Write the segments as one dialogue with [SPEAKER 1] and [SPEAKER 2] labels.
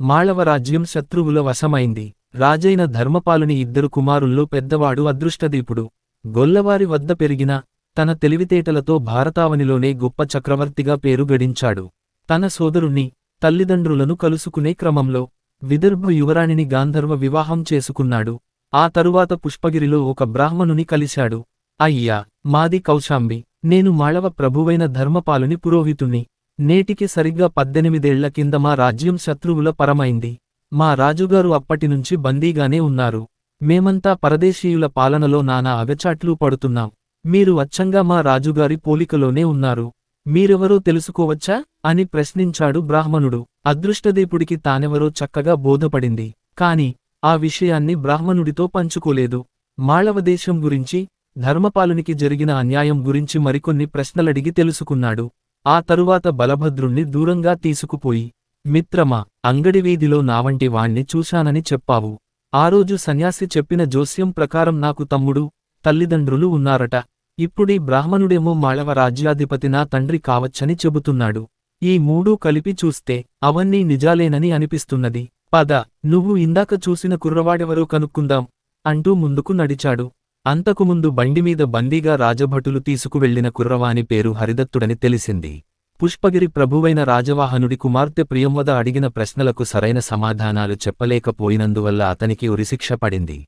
[SPEAKER 1] మాళవరాజ్యం శత్రువుల వశమైంది. రాజైన ధర్మపాలుని ఇద్దరు కుమారుల్లో పెద్దవాడు అదృష్టదీపుడు. గొల్లవారి వద్ద పెరిగిన తన తెలివితేటలతో భారతావనిలోనే గొప్ప చక్రవర్తిగా పేరు గడించాడు. తన సోదరుణ్ణి తల్లిదండ్రులను కలుసుకునే క్రమంలో విదర్భ యువరాణిని గాంధర్వ వివాహం చేసుకున్నాడు. ఆ తరువాత పుష్పగిరిలో ఒక బ్రాహ్మణుని కలిశాడు. అయ్యా మాది కౌశాంబి. నేను మాళవ ప్రభువైన ధర్మపాలుని పురోహితుణ్ణి. నేటికి సరిగ్గా పద్దెనిమిదేళ్ళ కింద మా రాజ్యం శత్రువుల పరమైంది. మా రాజుగారు అప్పటినుంచి బందీగానే ఉన్నారు. మేమంతా పరదేశీయుల పాలనలో నానా అగచాట్లు పడుతున్నాం. మీరు అచ్చంగా మా రాజుగారి పోలికలోనే ఉన్నారు. మీరెవరో తెలుసుకోవచ్చా? అని ప్రశ్నించాడు బ్రాహ్మణుడు. అదృష్టదేపుడికి తానెవరో చక్కగా బోధపడింది. కాని ఆ విషయాన్ని బ్రాహ్మణుడితో పంచుకోలేదు. మాళవదేశం గురించి ధర్మపాలునికి జరిగిన అన్యాయం గురించి మరికొన్ని ప్రశ్నలడిగి తెలుసుకున్నాడు. ఆ తరువాత బలభద్రుణ్ణి దూరంగా తీసుకుపోయి మిత్రమా అంగడివీధిలో నావంటి వాణ్ణి చూశానని చెప్పావు. ఆ రోజు సన్యాసి చెప్పిన జోస్యం ప్రకారం నాకు తమ్ముడు తల్లిదండ్రులు ఉన్నారట. ఇప్పుడీ బ్రాహ్మణుడేమో మాళవ రాజ్యాధిపతి నా తండ్రి కావచ్చని చెబుతున్నాడు. ఈ మూడూ కలిపి చూస్తే అవన్నీ నిజాలేనని అనిపిస్తున్నది. పద నువ్వు ఇందాక చూసిన కుర్రవాడెవరో కనుక్కుందాం అంటూ ముందుకు నడిచాడు. అంతకుముందు బండిమీద బందీగా రాజభటులు తీసుకువెళ్ళిన కుర్రవాని పేరు హరిదత్తుడని తెలిసింది. పుష్పగిరి ప్రభువైన రాజవాహనుడి కుమార్తె ప్రియంవద అడిగిన ప్రశ్నలకు సరైన సమాధానాలు చెప్పలేకపోయినందువల్ల అతనికి ఉరిశిక్ష పడింది.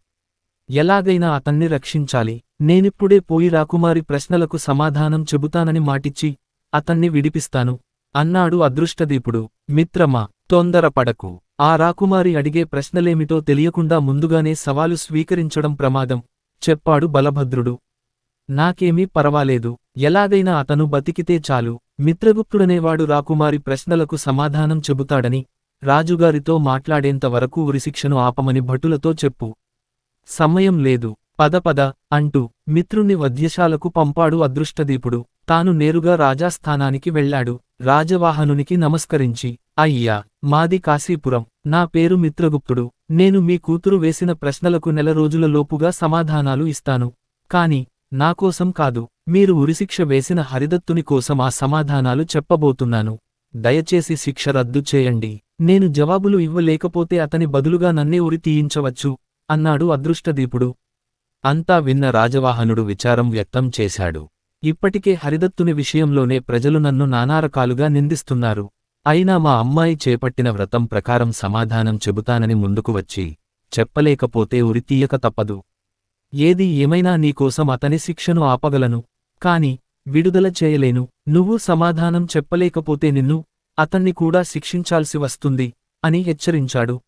[SPEAKER 1] ఎలాగైనా అతన్ని రక్షించాలి. నేనిప్పుడే పోయి రాకుమారి ప్రశ్నలకు సమాధానం చెబుతానని మాటిచ్చి అతన్ని విడిపిస్తాను. అన్నాడు అదృష్టదీపుడు. మిత్రమా తొందరపడకు ఆ రాకుమారి అడిగే ప్రశ్నలేమిటో తెలియకుండా ముందుగానే సవాలు స్వీకరించడం ప్రమాదం. చెప్పాడు బలభద్రుడు. నాకేమీ పరవాలేదు ఎలాగైనా అతను బతికితే చాలు మిత్రగుప్తుడనేవాడు రాకుమారి ప్రశ్నలకు సమాధానం చెబుతాడని రాజుగారితో మాట్లాడేంత వరకు ఉరిశిక్షను ఆపమని భటులతో చెప్పు. సమయం లేదు పద పద అంటూ మిత్రుణ్ణి వధ్యశాలకు పంపాడు అదృష్టదీపుడు. తాను నేరుగా రాజాస్థానానికి వెళ్ళాడు. రాజవాహనునికి నమస్కరించి అయ్యా మాది కాశీపురం. నా పేరు మిత్రగుప్తుడు. నేను మీ కూతురు వేసిన ప్రశ్నలకు నెల రోజుల లోపుగా సమాధానాలు ఇస్తాను. కాని నాకోసం కాదు మీరు ఉరిశిక్ష వేసిన హరిదత్తుని కోసం ఆ సమాధానాలు చెప్పబోతున్నాను. దయచేసి శిక్ష రద్దు చేయండి. నేను జవాబులు ఇవ్వలేకపోతే అతని బదులుగా నన్నే ఉరి తీయించవచ్చు అన్నాడు అదృష్టదీపుడు. అంతా విన్న రాజవాహనుడు విచారం వ్యక్తం చేశాడు. ఇప్పటికే హరిదత్తుని విషయంలోనే ప్రజలు నన్ను నానారకాలుగా నిందిస్తున్నారు. అయినా మా అమ్మాయి చేపట్టిన వ్రతం ప్రకారం సమాధానం చెబుతానని ముందుకు వచ్చి చెప్పలేకపోతే ఉరితీయక తప్పదు. ఏది ఏమైనా నీకోసం అతని శిక్షను ఆపగలను. కాని విడుదల చేయలేను. నువ్వు సమాధానం చెప్పలేకపోతే నిన్ను అతన్ని కూడా శిక్షించాల్సి వస్తుంది అని హెచ్చరించాడు.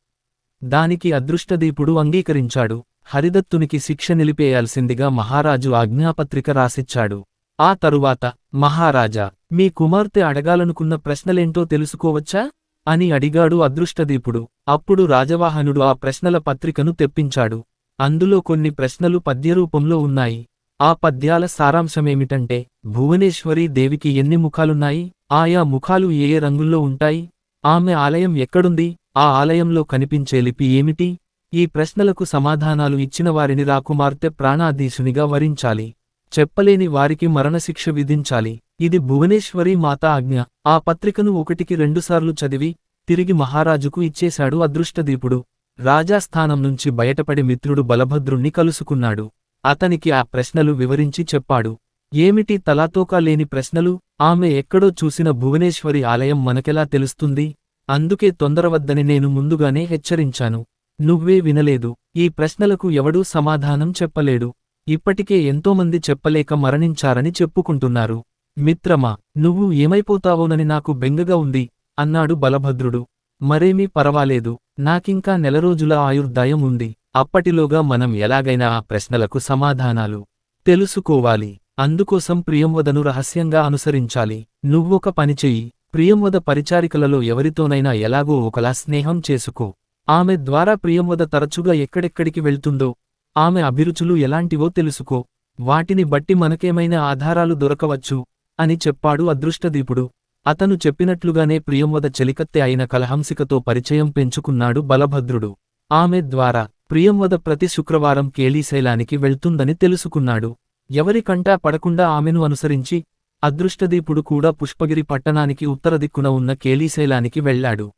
[SPEAKER 1] దానికి అదృష్టదీపుడు అంగీకరించాడు. హరిదత్తునికి శిక్ష నిలిపేయాల్సిందిగా మహారాజు ఆజ్ఞాపత్రిక రాసిచ్చాడు. ఆ తరువాత మహారాజా మీ కుమార్తె అడగాలనుకున్న ప్రశ్నలేంటో తెలుసుకోవచ్చా? అని అడిగాడు అదృష్టదీపుడు. అప్పుడు రాజవాహనుడు ఆ ప్రశ్నల పత్రికను తెప్పించాడు. అందులో కొన్ని ప్రశ్నలు పద్యరూపంలో ఉన్నాయి. ఆ పద్యాల సారాంశమేమిటంటే భువనేశ్వరీ దేవికి ఎన్ని ముఖాలున్నాయి? ఆయా ముఖాలు ఏ ఏ రంగుల్లో ఉంటాయి? ఆమె ఆలయం ఎక్కడుంది? ఆ ఆలయంలో కనిపించే లిపి ఏమిటి? ఈ ప్రశ్నలకు సమాధానాలు ఇచ్చిన వారిని రాకుమార్తె ప్రాణాధీశునిగా వరించాలి. చెప్పలేని వారికి మరణశిక్ష విధించాలి. ఇది భువనేశ్వరి మాత ఆజ్ఞ. ఆ పత్రికను ఒకటికి రెండుసార్లు చదివి తిరిగి మహారాజుకు ఇచ్చేశాడు అదృష్టదీపుడు. రాజాస్థానం నుంచి బయటపడి మిత్రుడు బలభద్రుణ్ణి కలుసుకున్నాడు. అతనికి ఆ ప్రశ్నలు వివరించి చెప్పాడు. ఏమిటి తలాతోకా లేని ప్రశ్నలు? ఆమె ఎక్కడో చూసిన భువనేశ్వరి ఆలయం మనకెలా తెలుస్తుంది? అందుకే తొందరవద్దని నేను ముందుగానే హెచ్చరించాను. నువ్వే వినలేదు. ఈ ప్రశ్నలకు ఎవడూ సమాధానం చెప్పలేడు. ఇప్పటికే ఎంతోమంది చెప్పలేక మరణించారని చెప్పుకుంటున్నారు. మిత్రమా నువ్వు ఏమైపోతావోనని నాకు బెంగగా ఉంది అన్నాడు బలభద్రుడు. మరేమీ పరవాలేదు నాకింకా నెల రోజుల ఆయుర్దాయం ఉంది. అప్పటిలోగా మనం ఎలాగైనా ఆ ప్రశ్నలకు సమాధానాలు తెలుసుకోవాలి. అందుకోసం ప్రియంవదను రహస్యంగా అనుసరించాలి. నువ్వొక పనిచెయ్యి ప్రియంవద పరిచారికలలో ఎవరితోనైనా ఎలాగో ఒకలా స్నేహం చేసుకో. ఆమె ద్వారా ప్రియంవద తరచుగా ఎక్కడెక్కడికి వెళ్తుందో ఆమె అభిరుచులు ఎలాంటివో తెలుసుకో. వాటిని బట్టి మనకేమైనా ఆధారాలు దొరకవచ్చు అని చెప్పాడు అదృష్టదీపుడు. అతను చెప్పినట్లుగానే ప్రియంవద చెలికత్తె అయిన కలహంసికతో పరిచయం పెంచుకున్నాడు బలభద్రుడు. ఆమె ద్వారా ప్రియంవద ప్రతి శుక్రవారం కేళీశైలానికి వెళ్తుందని తెలుసుకున్నాడు. ఎవరికంటా పడకుండా ఆమెను అనుసరించి అదృష్టదీపుడు కూడా పుష్పగిరి పట్టణానికి ఉత్తర దిక్కున ఉన్న కేళీశైలానికి వెళ్ళాడు.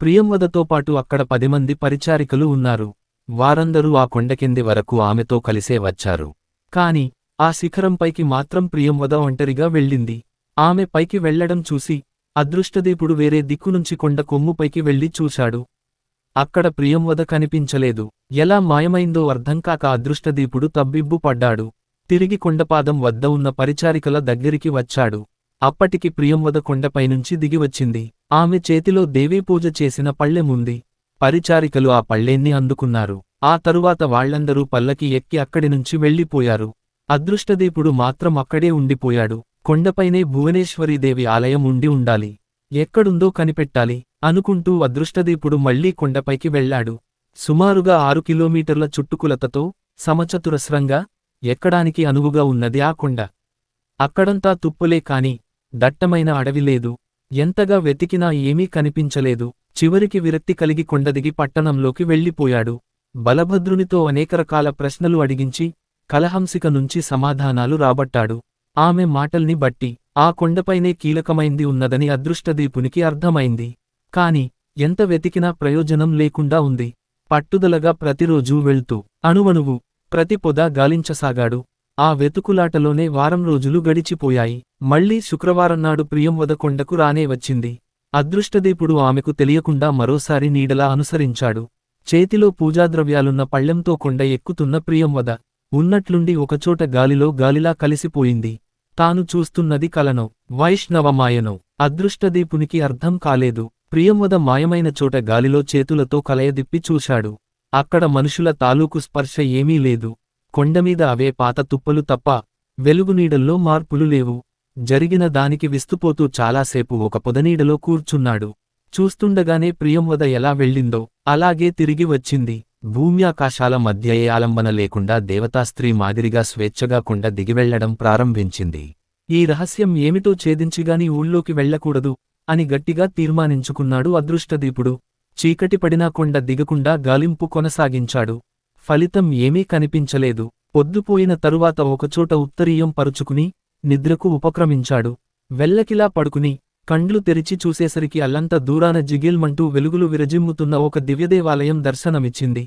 [SPEAKER 1] ప్రియంవదతో పాటు అక్కడ పది మంది పరిచారికలు ఉన్నారు. వారందరూ ఆ కొండకింది వరకు ఆమెతో కలిసే వచ్చారు. కాని ఆ శిఖరంపైకి మాత్రం ప్రియంవద ఒంటరిగా వెళ్ళింది. ఆమె పైకి వెళ్ళడం చూసి అదృష్టదీపుడు వేరే దిక్కునుంచి కొండ కొమ్ముపైకి వెళ్ళి చూశాడు. అక్కడ ప్రియంవద కనిపించలేదు. ఎలా మాయమైందో అర్థంకాక అదృష్టదీపుడు తబ్బిబ్బు పడ్డాడు. తిరిగి కొండపాదం వద్ద ఉన్న పరిచారికల దగ్గరికి వచ్చాడు. అప్పటికి ప్రియంవద కొండపైనుంచి దిగివచ్చింది ఆమె చేతిలో దేవీపూజ చేసిన పళ్ళెముంది. పరిచారికలు ఆ పళ్ళేన్ని అందుకున్నారు. ఆ తరువాత వాళ్ళందరూ పల్లకి ఎక్కి అక్కడి నుంచి వెళ్ళిపోయారు అదృష్టదీపుడు మాత్రం అక్కడే ఉండిపోయాడు. కొండపైనే భువనేశ్వరీదేవి ఆలయం ఉండి ఉండాలి. ఎక్కడుందో కనిపెట్టాలి అనుకుంటూ అదృష్టదీపుడు మళ్ళీ కొండపైకి వెళ్ళాడు సుమారుగా ఆరు కిలోమీటర్ల చుట్టుకులతతో సమచతురస్రంగా ఎక్కడానికి అనువుగా ఉన్నది ఆ కొండ. అక్కడంతా తుప్పులే కాని దట్టమైన అడవి లేదు. ఎంతగా వెతికినా ఏమీ కనిపించలేదు. చివరికి విరక్తి కలిగి కొండదిగి పట్టణంలోకి వెళ్ళిపోయాడు. బలభద్రునితో అనేక రకాల ప్రశ్నలు అడిగించి కలహంసిక నుంచి సమాధానాలు రాబట్టాడు. ఆమె మాటల్ని బట్టి ఆ కొండపైనే కీలకమైంది ఉన్నదని అదృష్టదీపునికి అర్థమైంది. కాని ఎంత వెతికినా ప్రయోజనం లేకుండా ఉంది. పట్టుదలగా ప్రతిరోజూ వెళ్తూ అణువణువు ప్రతి పొద గాలించసాగాడు. ఆ వెతుకులాటలోనే వారం రోజులు గడిచిపోయాయి. మళ్ళీ శుక్రవారం నాడు ప్రియంవద కొండకు రానే వచ్చింది. అదృష్టదీపుడు ఆమెకు తెలియకుండా మరోసారి నీడలా అనుసరించాడు. చేతిలో పూజాద్రవ్యాలున్న పళ్ళెంతో కొండ ఎక్కుతున్న ప్రియంవద ఉన్నట్లుండి ఒకచోట గాలిలో గాలిలా కలిసిపోయింది. తాను చూస్తున్నది కలనో వైష్ణవమాయనో. అదృష్టదీపునికి అర్థం కాలేదు. ప్రియంవద మాయమైన చోట గాలిలో చేతులతో కలయదిప్పి చూశాడు. అక్కడ మనుషుల తాలూకు స్పర్శ ఏమీ లేదు. కొండమీద అవే పాత తుప్పలు తప్ప వెలుగునీడల్లో మార్పులు లేవు. జరిగిన దానికి విస్తుపోతూ చాలాసేపు ఒక పొదనీడలో కూర్చున్నాడు. చూస్తుండగానే ప్రియంవద ఎలా వెళ్ళిందో అలాగే తిరిగి వచ్చింది. భూమ్యాకాశాల మధ్య ఏ ఆలంబన లేకుండా దేవతాస్త్రీ మాదిరిగా స్వేచ్ఛగా కొండ దిగివెళ్ళడం ప్రారంభించింది. ఈ రహస్యం ఏమిటో ఛేదించిగాని ఊళ్ళోకి వెళ్ళకూడదు అని గట్టిగా తీర్మానించుకున్నాడు అదృష్టదీపుడు. చీకటి పడినా కొండ దిగకుండా గాలింపు కొనసాగించాడు. ఫలితం ఏమీ కనిపించలేదు. పొద్దుపోయిన తరువాత ఒకచోట ఉత్తరీయం పరుచుకుని నిద్రకు ఉపక్రమించాడు. వెల్లకిలా పడుకుని కండ్లు తెరిచి చూసేసరికి అల్లంత దూరాన జిగిల్మంటూ వెలుగులు విరజిమ్ముతున్న ఒక దివ్యదేవాలయం దర్శనమిచ్చింది.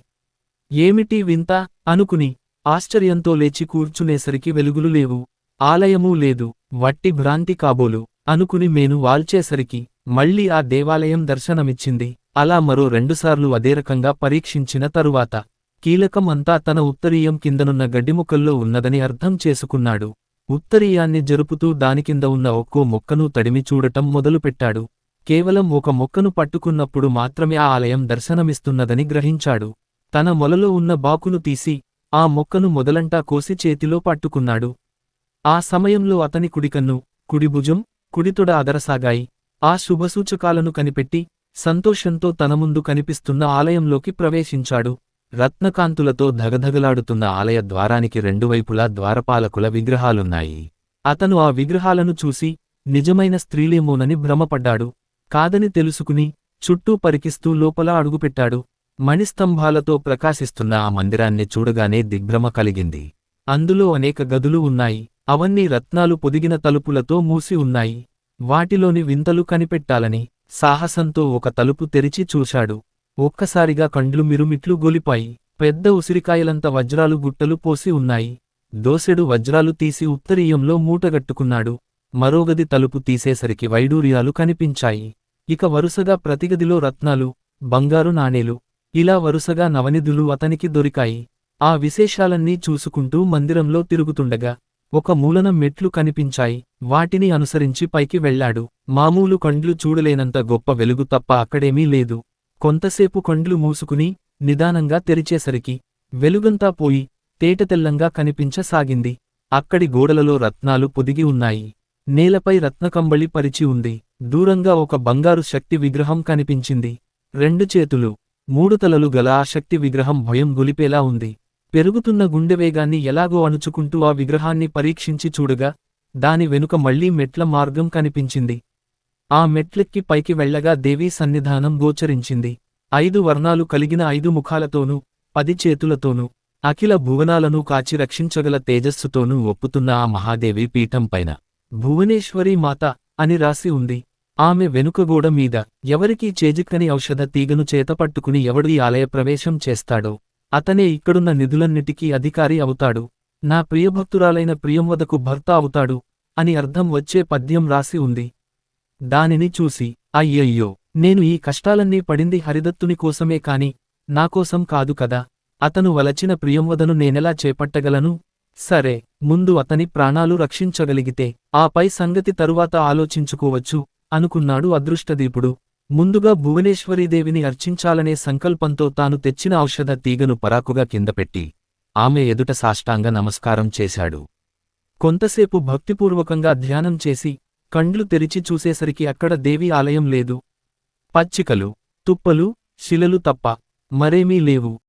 [SPEAKER 1] ఏమిటి వింత? అనుకుని ఆశ్చర్యంతో లేచి కూర్చునేసరికి వెలుగులు లేవు. ఆలయమూ లేదు. వట్టి భ్రాంతి కాబోలు. అనుకుని మేను వాల్చేసరికి మళ్ళీ ఆ దేవాలయం దర్శనమిచ్చింది. అలా మరో రెండుసార్లు అదే రకంగా పరీక్షించిన తరువాత కీలకం అంతా తన ఉత్తరీయం కిందనున్న గడ్డిముక్కల్లో ఉన్నదని అర్థం చేసుకున్నాడు. ఉత్తరీయాన్ని జరుపుతూ దానికింద ఉన్న ఒక్కో మొక్కను తడిమి చూడటం మొదలుపెట్టాడు. కేవలం ఒక మొక్కను పట్టుకున్నప్పుడు మాత్రమే ఆ ఆలయం దర్శనమిస్తున్నదని గ్రహించాడు. తన మొలలో ఉన్న బాకును తీసి ఆ మొక్కను మొదలంటా కోసి చేతిలో పట్టుకున్నాడు. ఆ సమయంలో అతని కుడికన్ను కుడిభుజం కుడితొడ అదరసాగాయి. ఆ శుభసూచకాలను కనిపెట్టి సంతోషంతో తన ముందు కనిపిస్తున్న ఆలయంలోకి ప్రవేశించాడు. రత్నకాంతులతో ధగధగలాడుతున్న ఆలయ ద్వారానికి రెండు వైపులా ద్వారపాలకుల విగ్రహాలున్నాయి. అతను ఆ విగ్రహాలను చూసి నిజమైన స్త్రీలేమోనని భ్రమపడ్డాడు. కాదని తెలుసుకుని చుట్టూ పరికిస్తూ లోపల అడుగుపెట్టాడు. మణిస్తంభాలతో ప్రకాశిస్తున్న ఆ మందిరాన్ని చూడగానే దిగ్భ్రమ కలిగింది. అందులో అనేక గదులు ఉన్నాయి. అవన్నీ రత్నాలు పొదిగిన తలుపులతో మూసి ఉన్నాయి. వాటిలోని వింతలు కనిపెట్టాలని సాహసంతో ఒక తలుపు తెరిచి చూశాడు. ఒక్కసారిగా కండ్లు మిరుమిట్లు గొలిపాయి. పెద్ద ఉసిరికాయలంత వజ్రాలు గుట్టలు పోసి ఉన్నాయి. దోసెడు వజ్రాలు తీసి ఉత్తరీయంలో మూటగట్టుకున్నాడు. మరోగది తలుపు తీసేసరికి వైడూర్యాలు కనిపించాయి. ఇక వరుసగా ప్రతిగదిలో రత్నాలు బంగారు నాణేలు ఇలా వరుసగా నవనిధులు అతనికి దొరికాయి. ఆ విశేషాలన్నీ చూసుకుంటూ మందిరంలో తిరుగుతుండగా ఒక మూలన మెట్లు కనిపించాయి. వాటిని అనుసరించి పైకి వెళ్ళాడు మామూలు కండ్లు చూడలేనంత గొప్ప వెలుగు తప్ప అక్కడేమీ లేదు. కొంతసేపు కండ్లు మూసుకుని నిదానంగా తెరిచేసరికి వెలుగంతా పోయి తేటతెల్లంగా కనిపించసాగింది. అక్కడి గోడలలో రత్నాలు పొదిగి ఉన్నాయి. నేలపై రత్నకంబళి పరిచి ఉంది. దూరంగా ఒక బంగారు శక్తి విగ్రహం కనిపించింది. రెండు చేతులు మూడు తలలు గల ఆ శక్తి విగ్రహం భయం గొలిపేలా ఉంది. పెరుగుతున్న గుండెవేగాన్ని ఎలాగో అణుచుకుంటూ ఆ విగ్రహాన్ని పరీక్షించి చూడగా దాని వెనుక మళ్ళీ మెట్ల మార్గం కనిపించింది. ఆ మెట్లెక్కి పైకి వెళ్ళగా దేవీ సన్నిధానం గోచరించింది. ఐదు వర్ణాలు కలిగిన ఐదు ముఖాలతోనూ పది చేతులతోనూ అఖిల భువనాలను కాచి రక్షించగల తేజస్సుతోనూ ఒప్పుతున్న ఆ మహాదేవి పీఠంపైన భువనేశ్వరీ మాత అని రాసి ఉంది. ఆమె వెనుకగోడ మీద ఎవరికీ చేజిక్కని ఔషధ తీగను చేతపట్టుకుని ఎవడు ఈ ఆలయ ప్రవేశం చేస్తాడో అతనే ఇక్కడున్న నిధులన్నిటికీ అధికారి అవుతాడు. నా ప్రియభక్తురాలైన ప్రియంవదకు భర్త అవుతాడు అని అర్థం వచ్చే పద్యం రాసి ఉంది. దానిని చూసి అయ్యయ్యో నేను ఈ కష్టాలన్నీ పడింది హరిదత్తుని కోసమే కాని నాకోసం కాదు కదా. అతను వలచిన ప్రియంవదను నేనెలా చేపట్టగలను? సరే ముందు అతని ప్రాణాలు రక్షించగలిగితే ఆపై సంగతి తరువాత ఆలోచించుకోవచ్చు అనుకున్నాడు అదృష్టదీపుడు. ముందుగా భువనేశ్వరీదేవిని అర్చించాలనే సంకల్పంతో తాను తెచ్చిన ఔషధ తీగను పరాకుగా కిందపెట్టి ఆమె ఎదుట సాష్టాంగ నమస్కారం చేశాడు. కొంతసేపు భక్తిపూర్వకంగా ధ్యానం చేసి కండ్లు తెరిచి చూసేసరికి అక్కడ దేవి ఆలయం లేదు. పచ్చికలు తుప్పలు శిలలు తప్ప మరేమీ లేవు.